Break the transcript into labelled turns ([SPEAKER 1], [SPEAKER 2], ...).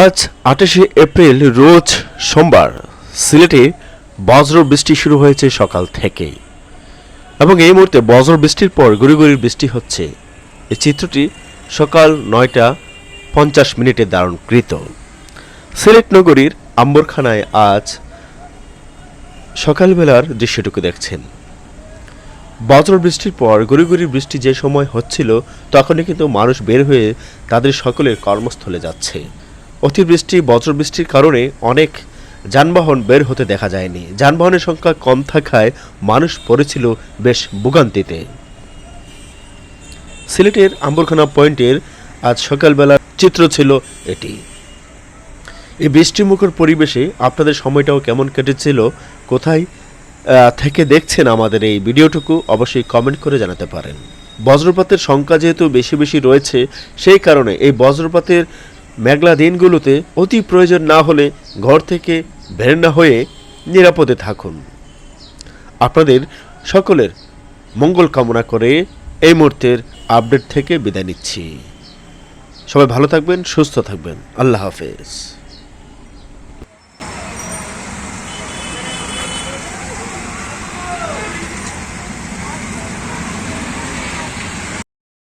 [SPEAKER 1] আজ আঠাশে এপ্রিল রোজ সোমবার সিলেটে বজ্র বৃষ্টি শুরু হয়েছে সকাল থেকেই। এবং এই মুহূর্তে বজ্র বৃষ্টির পর গুড়ি বৃষ্টি হচ্ছে। এই চিত্রটি সকাল নয়টা পঞ্চাশ মিনিটে ধারণকৃত। সিলেট নগরীর আম্বরখানায় আজ সকালবেলার দৃশ্যটুকু দেখছেন। বজ্র বৃষ্টির পর গুড়ি বৃষ্টি যে সময় হচ্ছিল, তখনই কিন্তু মানুষ বের হয়ে তাদের সকলের কর্মস্থলে যাচ্ছে। অতিবৃষ্টি, বজ্রবৃষ্টির কারণে অনেক যানবাহন বের হতে দেখা যায়নি। যানবাহনের সংখ্যা কম থাকায় মানুষ পড়েছিল বেশ ভোগান্তিতে। সিলেটের আম্বরখানা পয়েন্টের আজ সকালবেলা চিত্র ছিল এটি। এই বৃষ্টিমুখর পরিবেশে আপনাদের সময়টাও কেমন কেটেছিল, কোথায় থেকে দেখছেন আমাদের এই ভিডিওটুকু অবশ্যই কমেন্ট করে জানাতে পারেন। বজ্রপাতের সংখ্যা যেহেতু বেশি বেশি রয়েছে, সেই কারণে এই বজ্রপাতের মেঘলা দিনগুলোতে অতি প্রয়োজন না হলে ঘর থেকে বের না হয়ে নিরাপদে থাকুন। আপনাদের সকলের মঙ্গল কামনা করে এই মুহূর্তের আপডেট থেকে বিদায় নিচ্ছি। সবাই ভালো থাকবেন, সুস্থ থাকবেন। আল্লাহ হাফেজ।